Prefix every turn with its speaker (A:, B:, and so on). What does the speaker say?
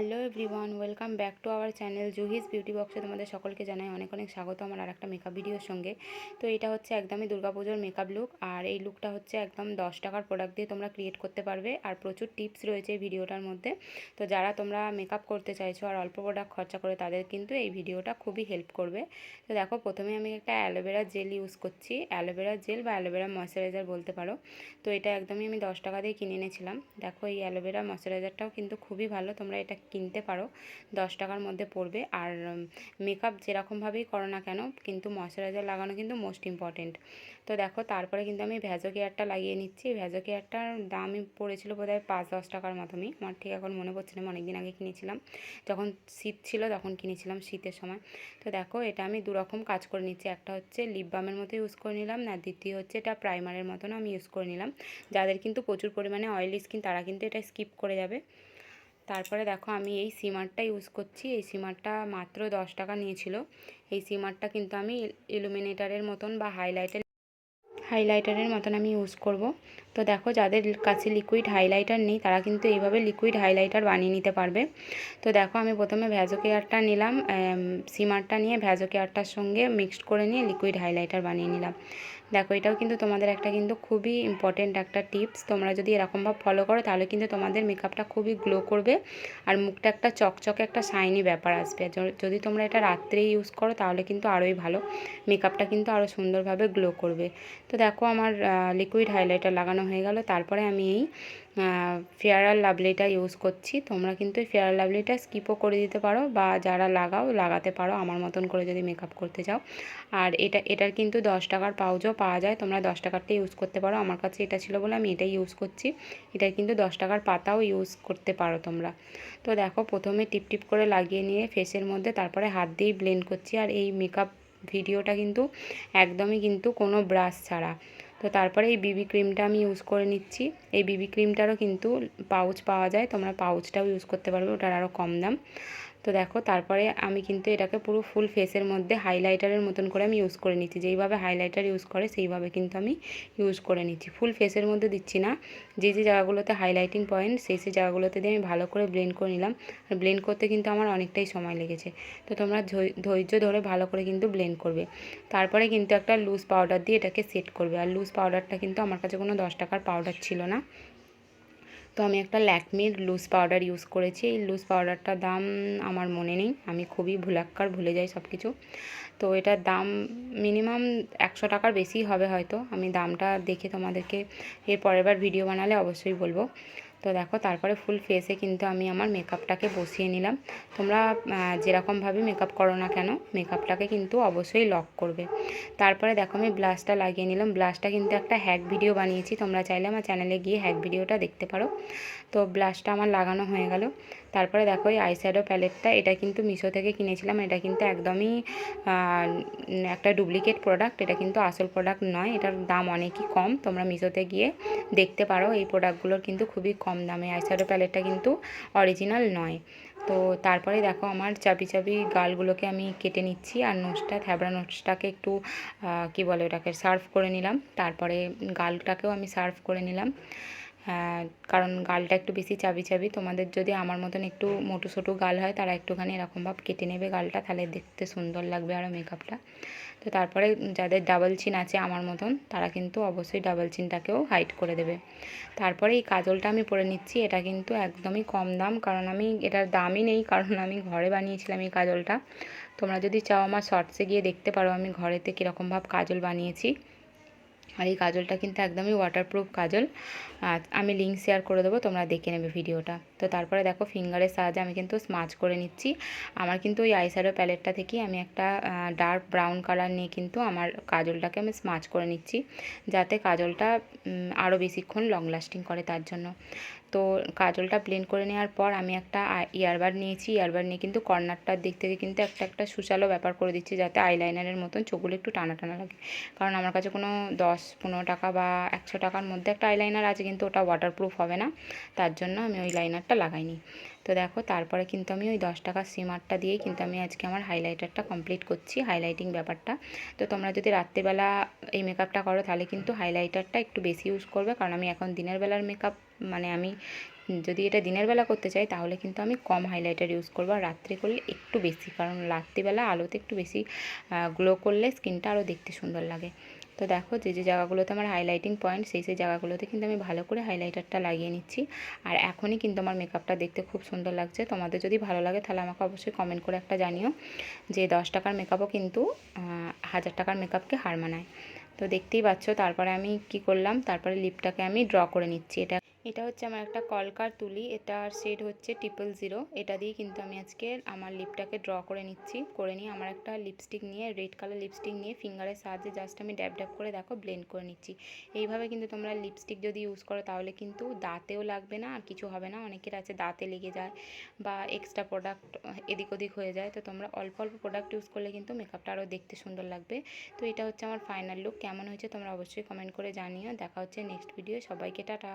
A: Hello everyone, welcome back to our channel Juhi's beauty বক্সে তোমাদের সকলকে জানাই অনেক অনেক স্বাগত আমার আর একটা মেকআপ ভিডিওর সঙ্গে। তো এটা হচ্ছে একদমই দুর্গাপুজোর মেকআপ লুক আর এই লুকটা হচ্ছে একদম দশ টাকার প্রোডাক্ট দিয়ে তোমরা ক্রিয়েট করতে পারবে আর প্রচুর টিপস রয়েছে এই ভিডিওটার মধ্যে। তো যারা তোমরা মেকআপ করতে চাইছো আর অল্প প্রোডাক্ট খরচা করে তাদের কিন্তু এই ভিডিওটা খুবই হেল্প করবে। তো দেখো প্রথমে আমি একটা অ্যালোভেরা জেল ইউজ করছি। অ্যালোভেরা জেল বা অ্যালোভেরা ময়শ্চারাইজার বলতে পারো। তো এটা একদমই আমি দশ টাকা দিয়ে কিনে এনেছিলাম। দেখো এই অ্যালোভেরা ময়শ্চারাইজারটাও কিন্তু খুবই ভালো, তোমরা এটা কিনতে পারো। দশ টাকার মধ্যে পড়বে। আর মেকআপ যেরকমভাবেই করো না কেন, কিন্তু ময়শ্চারাইজার লাগানো কিন্তু মোস্ট ইম্পর্টেন্ট তো দেখো, তারপরে কিন্তু আমি ভ্যাজো কেয়ারটা লাগিয়ে নিচ্ছি। ভ্যাজো কেয়ারটার দামই পড়েছিল বোধ হয় পাঁচ দশ টাকার মতনই। আমার ঠিক এখন মনে পড়ছে না অনেক দিন আগে কিনেছিলাম। যখন শীত ছিল তখন কিনেছিলাম শীতের সময়। তো দেখো, এটা আমি দুরকম কাজ করে নিচ্ছি। একটা হচ্ছে লিপ বামের মতো ইউজ করে নিলাম। না দ্বিতীয় হচ্ছে এটা প্রাইমারের মতন আমি ইউজ করে নিলাম। যাদের কিন্তু প্রচুর পরিমাণে অয়েলি স্কিন তারা কিন্তু এটা স্কিপ করে যাবে। তারপরে দেখো আমি এই সিমারটা ইউজ করছি। এই সিমারটা মাত্র দশ টাকা নিয়েছিল। এই সিমারটা কিন্তু আমি ইলুমিনেটারের মতন বা হাইলাইটার হাইলাইটারের মতন আমি ইউজ করব। তো দেখো যাদের কাছে লিকুইড হাইলাইটার নেই, তারা কিন্তু এইভাবে লিকুইড হাইলাইটার বানিয়ে নিতে পারবে। তো দেখো আমি প্রথমে ভ্যাজো কেয়ারটা নিলাম সিমারটা নিয়ে ভ্যাজো কেয়ারটার সঙ্গে মিক্সড করে নিয়ে লিকুইড হাইলাইটার বানিয়ে নিলাম। দেখো, এটাও কিন্তু তোমাদের একটা কিন্তু খুবই ইম্পর্টেন্ট একটা টিপস তোমরা যদি এরকমভাবে ফলো করো, তাহলে কিন্তু তোমাদের মেকআপটা খুবই গ্লো করবে আর মুখটা একটা চকচকে একটা শাইনি ব্যাপার আসবে। যদি তোমরা এটা রাত্রে ইউজ করো, তাহলে কিন্তু আরোই ভালো। মেকআপটা কিন্তু আরও সুন্দরভাবে গ্লো করবে। তো দেখো, আমার লিকুইড হাইলাইটার লাগানো হয়ে গেল। তারপরে আমি এই ফেয়ার আর লাভলিটা ইউজ করছি। তোমরা কিন্তু ফেয়ার লাভলিটা স্কিপও করে দিতে পারো বা যারা লাগাও, লাগাতে পারো আমার মতন করে যদি মেকআপ করতে চাও। আর এটা, এটার কিন্তু দশ টাকার পাউচও পাওয়া যায়। তোমরা দশ টাকারটা ইউজ করতে পারো। আমার কাছে এটা ছিল বলে আমি এটাই ইউজ করছি। এটার কিন্তু দশ টাকার পাতাও ইউজ করতে পারো তোমরা। তো দেখো, প্রথমে টিপ টিপ করে লাগিয়ে নিয়ে ফেসের মধ্যে তারপরে হাত দিয়েই ব্লেন্ড করছি। আর এই মেকআপ ভিডিওটা কিন্তু একদমই কিন্তু কোনো ব্রাশ ছাড়া। তো তারপরে এই বিবি ক্রিমটা আমি ইউজ করে নিচ্ছি। এই বিবি ক্রিমটারও কিন্তু পাউচ পাওয়া যায়, তোমরা পাউচটাও ইউজ করতে পারবে, ওটার আরও কম দাম। তো দেখো, তারপরে আমি কিন্তু এটাকে পুরো ফুল ফেসের মধ্যে হাইলাইটারের মতন করে আমি ইউজ করে নিচ্ছি। যেইভাবে হাইলাইটার ইউজ করে, সেইভাবে কিন্তু আমি ইউজ করে নিচ্ছি। ফুল ফেসের মধ্যে দিচ্ছি না। যে যে জায়গাগুলোতে হাইলাইটিং পয়েন্ট সেই সেই জায়গাগুলোতে দিয়ে আমি ভালো করে ব্লেন্ড করে নিলাম। আর ব্লেন্ড করতে কিন্তু আমার অনেকটাই সময় লেগেছে। তো তোমরা ধৈর্য ধরে ভালো করে কিন্তু ব্লেন্ড করবে। তারপরে কিন্তু একটা লুজ পাউডার দিয়ে এটাকে সেট করবে। আর লুজ পাউডারটা কিন্তু আমার কাছে কোনো দশ টাকার পাউডার ছিল না। তো আমি একটা ল্যাকমির লুজ পাউডার ইউজ করেছি। এই লুজ পাউডারটার দাম আমার মনে নেই। আমি খুবই ভুলাক্কার ভুলে যাই সব কিছু তো এটার দাম মিনিমাম একশো টাকার বেশি হবে হয়তো। আমি দামটা দেখে তোমাদেরকে এর পরের বার ভিডিও বানালে অবশ্যই বলব। তো দেখো, তারপরে ফুল ফেসে কিন্তু আমি আমার মেকআপটাকে বসিয়ে নিলাম। তোমরা যেরকমভাবে মেকআপ করো না কেন মেকআপটাকে কিন্তু অবশ্যই লক করবে। তারপরে দেখো, আমি ব্লাশটা লাগিয়ে নিলাম। ব্লাশটা কিন্তু একটা হ্যাক ভিডিও বানিয়েছি। তোমরা চাইলে আমার চ্যানেলে গিয়ে হ্যাক ভিডিওটা দেখতে পারো। তো ব্লাশটা আমার লাগানো হয়ে গেল। তারপরে দেখো এই আইশ্যাডো প্যালেটটা এটা কিন্তু মিশো থেকে কিনেছিলাম, এটা কিন্তু একদমই একটা ডুপ্লিকেট প্রোডাক্ট এটা কিন্তু আসল প্রোডাক্ট নয়, এটার দাম অনেকই কম, তোমরা মিশোতে গিয়ে দেখতে পারো, এই প্রোডাক্টগুলোর কিন্তু খুবই কম দামে আইশ্যাডো প্যালেটটা কিন্তু অরিজিনাল নয়। তো তারপরে দেখো আমার চাবি চাবি গালগুলোকে আমি কেটে নিচ্ছি, আর নোটসটা থ্যাবড়া নোটসটাকে একটু কি বলে ওটাকে সার্ভ করে নিলাম, তারপরে গালটাকেও আমি সার্ভ করে নিলাম। কারণ গালটা একটু বেশি চাবি চাবি। তোমাদের যদি আমার মতন একটু মোটু সোটু গাল হয়, তারা একটুখানি এরকমভাবে কেটে নেবে গালটা, তাহলে দেখতে সুন্দর লাগবে আরও মেকআপটা তো তারপরে যাদের ডাবল চিন আছে আমার মতন, তারা কিন্তু অবশ্যই ডাবল চিনটাকেও হাইট করে দেবে। তারপরে এই কাজলটা আমি পরে নিচ্ছি, এটা কিন্তু একদমই কম দাম, কারণ আমি, এটার দামই নেই, কারণ আমি ঘরে বানিয়েছিলাম এই কাজলটা। তোমরা যদি চাও আমার শর্টসে গিয়ে দেখতে পারো আমি ঘরেতে কীরকমভাবে কাজল বানিয়েছি। আর এই কাজলটা কিন্তু একদমই ওয়াটারপ্রুফ কাজল। আমি লিঙ্ক শেয়ার করে দেবো, তোমরা দেখে নেবে ভিডিওটা তো তারপরে দেখো ফিঙ্গারের সাহায্যে আমি কিন্তু স্মাচ করে নিচ্ছি। আমার কিন্তু ওই আইশ্যাডো প্যালেটটা থেকে আমি একটা ডার্ক ব্রাউন কালার নিয়ে কিন্তু আমার কাজলটাকে আমি স্মাচ করে নিচ্ছি। যাতে কাজলটা আরও বেশিক্ষণ লং লাস্টিং করে তার জন্য। তো কাজলটা ব্লেন্ড করে নেওয়ার পর আমি একটা ইয়ারবাড নিয়েছি। ইয়ারবাড নিয়ে কিন্তু কর্নারটার দিক থেকে কিন্তু একটা একটা সুচালো ব্যাপার করে দিচ্ছি যাতে আইলাইনারের মতন চোখগুলো একটু টানা টানা লাগে। কারণ আমার কাছে কোনো দশ, পনেরো টাকা বা একশো টাকার মধ্যে একটা আইলাইনার আছে কিন্তু ওটা ওয়াটারপ্রুফ হবে না। তার জন্য আমি ওই লাইনারটা লাগাইনি। তো দেখো, তারপরে কিন্তু আমি ওই দশ টাকার সিমারটা দিয়েই কিন্তু আমি আজকে আমার হাইলাইটারটা কমপ্লিট করছি হাইলাইটিং ব্যাপারটা। তো তোমরা যদি রাত্রিবেলা এই মেকআপটা করো তাহলে কিন্তু হাইলাইটারটা একটু বেশি ইউজ করবে। কারণ আমি এখন দিনের বেলার মেকআপ মানে আমি যদি এটা দিনের বেলা করতে চাই, তাহলে কিন্তু আমি কম হাইলাইটার ইউজ করব আর রাত্রে করলে একটু বেশি। কারণ রাত্রিবেলা আলোতে একটু বেশি গ্লো করলে স্কিনটা আরও দেখতে সুন্দর লাগে। তো দেখো, যে যে জায়গাগুলোতে আমার হাইলাইটিং পয়েন্ট সেই সেই জায়গাগুলোতে কিন্তু আমি ভালো করে হাইলাইটারটা লাগিয়ে নিচ্ছি। আর এখনই কিন্তু আমার মেকআপটা দেখতে খুব সুন্দর লাগছে। তোমাদের যদি ভালো লাগে, তাহলে আমাকে অবশ্যই কমেন্ট করে একটা জানিও যে, দশ টাকার মেকআপও কিন্তু হাজার টাকার মেকআপকে হার মানায়। তো দেখতেই পাচ্ছ, তারপরে আমি কি করলাম, তারপরে লিপটাকে আমি ড্র করে নিচ্ছি। এটা এটা হচ্ছে আমার একটা কলকার তুলি। এটার শেড হচ্ছে ট্রিপল জিরো এটা দিয়ে কিন্তু আমি আজকে আমার লিপটাকে ড্র করে নিচ্ছি। করে নিয়ে আমার একটা লিপস্টিক নিয়ে রেড কালার লিপস্টিক নিয়ে ফিঙ্গারের সাহায্যে জাস্ট আমি ড্যাব ড্যাব করে দেখো ব্লেন্ড করে নিচ্ছি। এইভাবে কিন্তু তোমরা লিপস্টিক যদি ইউজ করো তাহলে কিন্তু দাঁতেও লাগবে না আর কিছু হবে না। অনেকের আছে দাঁতে লেগে যায় বা এক্সট্রা প্রোডাক্ট এদিক ওদিক হয়ে যায়। তো তোমরা অল্প অল্প প্রোডাক্ট ইউজ করলে কিন্তু মেকআপটা আরও দেখতে সুন্দর লাগবে। তো এটা হচ্ছে আমার ফাইনাল লুক কেমন হয়েছে তোমরা অবশ্যই কমেন্ট করে জানিও। দেখা হচ্ছে নেক্সট ভিডিও সবাইকে টাটা।